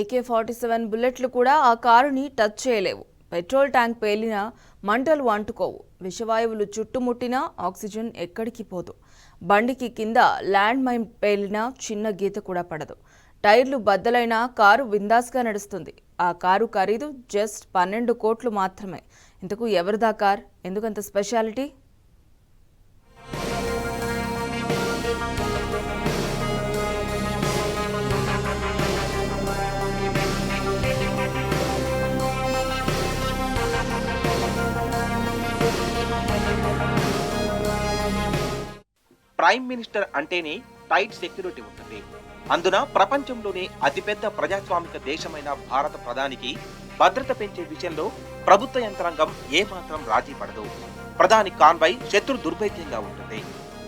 AK forty seven బుల్లెట్లు కూడా ఆ కారుని టచ్ చేయలేవు. పెట్రోల్ ట్యాంక్ పేలినా మంటలు అంటుకోవు. విషవాయువులు చుట్టుముట్టినా ఆక్సిజన్ ఎక్కడికి పోదు. బండికి కింద ల్యాండ్ మైన్ పేలినా చిన్న గీత కూడా పడదు. టైర్లు బద్దలైనా కారు విందాస్గా నడుస్తుంది. ఆ కారు ఖరీదు జస్ట్ పన్నెండు కోట్లు మాత్రమే. ఇంతకు ఎవరిదా కార్? ఎందుకంత స్పెషాలిటీ? ప్రైమ్ మినిస్టర్ అంటేనే టైట్ సెక్యూరిటీ ఉంటుంది. అందున ప్రపంచంలోనే అతిపెద్ద ప్రజాస్వామిక దేశమైన భారత ప్రధానికి భద్రత పెంచే విషయంలో ప్రభుత్వ యంత్రాంగం ఏమాత్రం రాజీ పడదు. ప్రధాని కాన్వాయ్ శత్రు దుర్భేద్యంగా ఉంటుంది.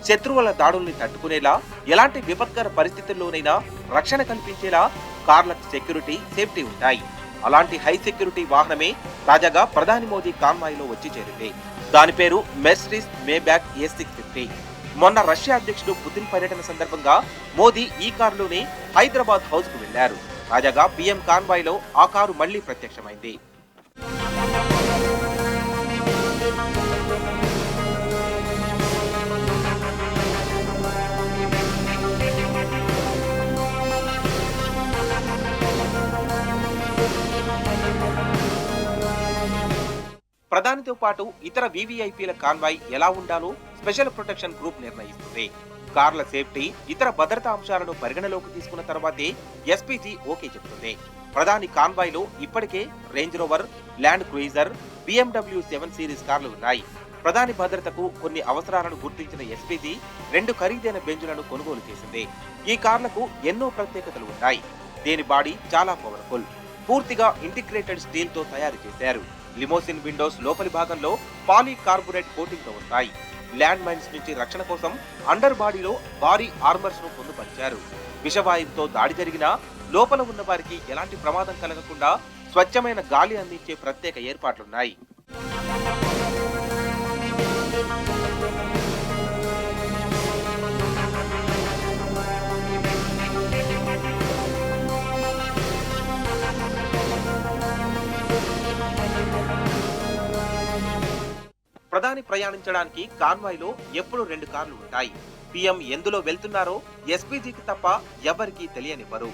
శత్రువుల దాడుల్ని తట్టుకునేలా ఎలాంటి విపత్కర పరిస్థితుల్లోనైనా రక్షణ కల్పించేలా కార్లకు సెక్యూరిటీ సేఫ్టీ ఉంటాయి. అలాంటి హై సెక్యూరిటీ వాహనమే తాజాగా ప్రధాని మోదీ కాన్వాయ్లో వచ్చి చేరింది. దాని పేరు Mercedes Maybach A six fifty. మొన్న రష్యా అధ్యక్షుడు పుతిన్ పర్యటన సందర్భంగా మోదీ ఈ కారులోనే హైదరాబాద్ హౌస్కు వెళ్ళారు తాజాగా పీఎం కాన్వాయ్లో ఆ కారు మళ్ళీ ప్రత్యక్షమైంది. ప్రధానితో పాటు ఇతర వివిఐపీల కాన్వాయ్ ఎలా ఉండాలో స్పెషల్ ప్రొటెక్షన్ గ్రూప్ నిర్ణయిస్తుంది. కార్ల సేఫ్టీ ఇతర భద్రతా అంశాలను పరిగణలోకి తీసుకున్న తర్వాతే ఎస్పీజీ ఓకే చెబుతుంది ప్రధాని కాన్వాయ్లో ఇప్పటికే Range Rover Land Cruiser BMW seven series కార్లు ఉన్నాయి. ప్రధాని భద్రతకు కొన్ని అవసరాలను గుర్తించిన ఎస్పీజీ రెండు ఖరీదైన బెంజులను కొనుగోలు చేసింది. ఈ కార్లకు ఎన్నో ప్రత్యేకతలు ఉన్నాయి. దీని బాడీ చాలా పవర్ఫుల్ పూర్తిగా ఇంటిగ్రేటెడ్ స్టీల్తో తయారు చేశారు. లిమోసిన్ విండోస్ లోపలి భాగంలో పాలీ కార్బొరేట్ కోటింగ్తో ఉంటాయి. ల్యాండ్ మైన్స్ నుంచి రక్షణ కోసం అండర్ బాడీలో భారీ ఆర్మర్స్ను పొందుపరిచారు. విషవాయువుతో దాడి జరిగినా లోపల ఉన్న వారికి ఎలాంటి ప్రమాదం కలగకుండా స్వచ్ఛమైన గాలి అందించే ప్రత్యేక ఏర్పాట్లున్నాయి. ప్రధాని ప్రయాణించడానికి కాన్వాయ్లో ఎప్పుడు రెండు కార్లు ఉంటాయి. పీఎం ఎందులో వెళ్తున్నారో ఎస్పీజీకి తప్ప ఎవరికీ తెలియనివ్వరు.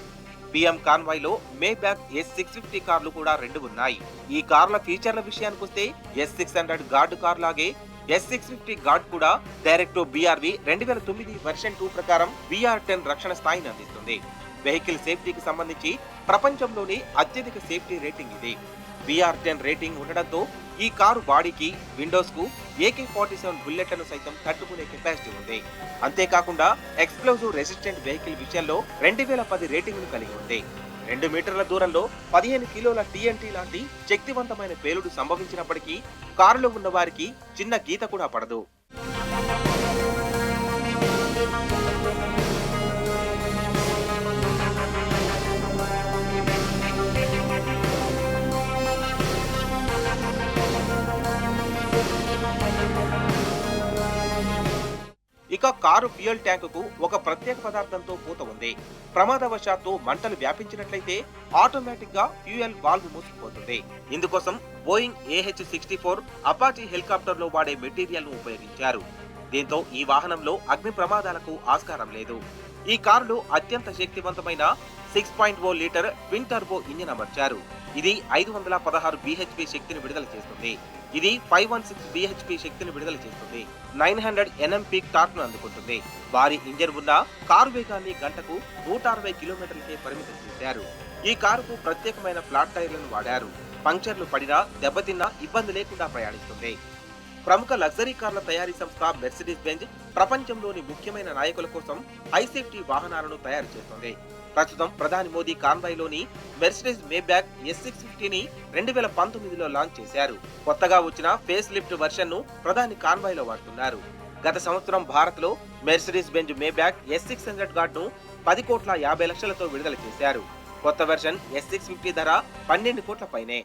పీఎం కాన్వాయ్లో Maybach S six fifty కార్లు కూడా రెండు ఉన్నాయి. ఈ కార్ల ఫీచర్ల విషయానికొస్తే S six hundred guard car లాగే ఎస్ సిక్స్ ఫిఫ్టీ గార్డ్ కూడా డైరెక్ట్ బీఆర్వి రెండు వేల తొమ్మిది వెర్షన్ టూ ప్రకారం బీఆర్ టెన్ రక్షణ స్థాయిని అందిస్తుంది. వెహికల్ సేఫ్టీకి సంబంధించి ప్రపంచంలోనే అత్యధిక సేఫ్టీ రేటింగ్ ఇది. బీఆర్ టెన్ రేటింగ్ ఉండడంతో ఈ కారు బాడీకి విండోస్కు ఏకే ఫార్టీ సెవెన్ బుల్లెట్లను సైతం తట్టుకునే కెపాసిటీ ఉంది. అంతేకాకుండా ఎక్స్ప్లోజివ్ రెసిస్టెంట్ వెహికల్ విషయంలో రెండు వేల పది రేటింగ్ను కలిగి ఉంది. రెండు మీటర్ల దూరంలో పదిహేను కిలోల టీఎన్టీ లాంటి శక్తివంతమైన పేలుడు సంభవించినప్పటికీ కారులో ఉన్న వారికి చిన్న గీత కూడా పడదు. ఇక కారు ఫ్యూయల్ ట్యాంకుకు ఒక ప్రత్యేక పదార్థంతో పూత ఉంది. ప్రమాదవశాత్తు మంటలు వ్యాపించినట్లయితే ఆటోమేటిక్గా ఫ్యూయల్ వాల్వ్ మూసుకుపోతుంది. ఇందుకోసం Boeing AH sixty four Apache హెలికాప్టర్లో వాడే మెటీరియల్ను ఉపయోగించారు. దీంతో ఈ వాహనంలో అగ్ని ప్రమాదాలకు ఆస్కారం లేదు. ఈ కారులో అత్యంత శక్తివంతమైన six point O litre twin turbo engine అమర్చారు. ఇది ఐదు వందల పదహారు బీహెచ్పి శక్తిని విడుదల చేస్తుంది. ఇది ఫైవ్ వన్ సిక్స్ బీహెచ్పి శక్తిని విడుదల చేస్తుంది. నైన్ హండ్రెడ్ ఎన్ఎం పీక్ టార్క్ను అందుకుంటుంది. భారీ ఇంజన్ ఉన్న కారు వేగాన్ని గంటకు నూట అరవై కిలోమీటర్లకే పరిమితం చేశారు. ఈ కారుకు ప్రత్యేకమైన ఫ్లాట్ టైర్లను వాడారు. పంక్చర్లు పడినా దెబ్బతిన్నా ఇబ్బంది లేకుండా ప్రయాణిస్తుంది. ప్రముఖ లగ్జరీ కార్ల తయారీ సంస్థ మెర్సిడీస్ బెంజ్ ప్రపంచంలోని ముఖ్యమైన నాయకుల కోసం హై సేఫ్టీ వాహనాలను తయారు చేస్తోంది. ప్రస్తుతం ప్రధాని మోదీ కాన్వాయ్లోని మెర్సిడీస్ మేబ్యాక్ ఎస్ సిక్స్ ఫిఫ్టీని రెండు వేల పంతొమ్మిదిలో లాంచ్ చేశారు. కొత్తగా వచ్చిన ఫేస్ లిఫ్ట్ వెర్షన్ను ప్రధాని కాన్వాయ్లో వాడుతున్నారు. గత సంవత్సరం భారత్లో Mercedes Benz Maybach S six hundred గార్డ్ను పది కోట్ల యాభై లక్షలతో విడుదల చేశారు. కొత్త వెర్షన్ ఎస్ సిక్స్ ఫిఫ్టీ ధర పన్నెండు కోట్ల పైనే.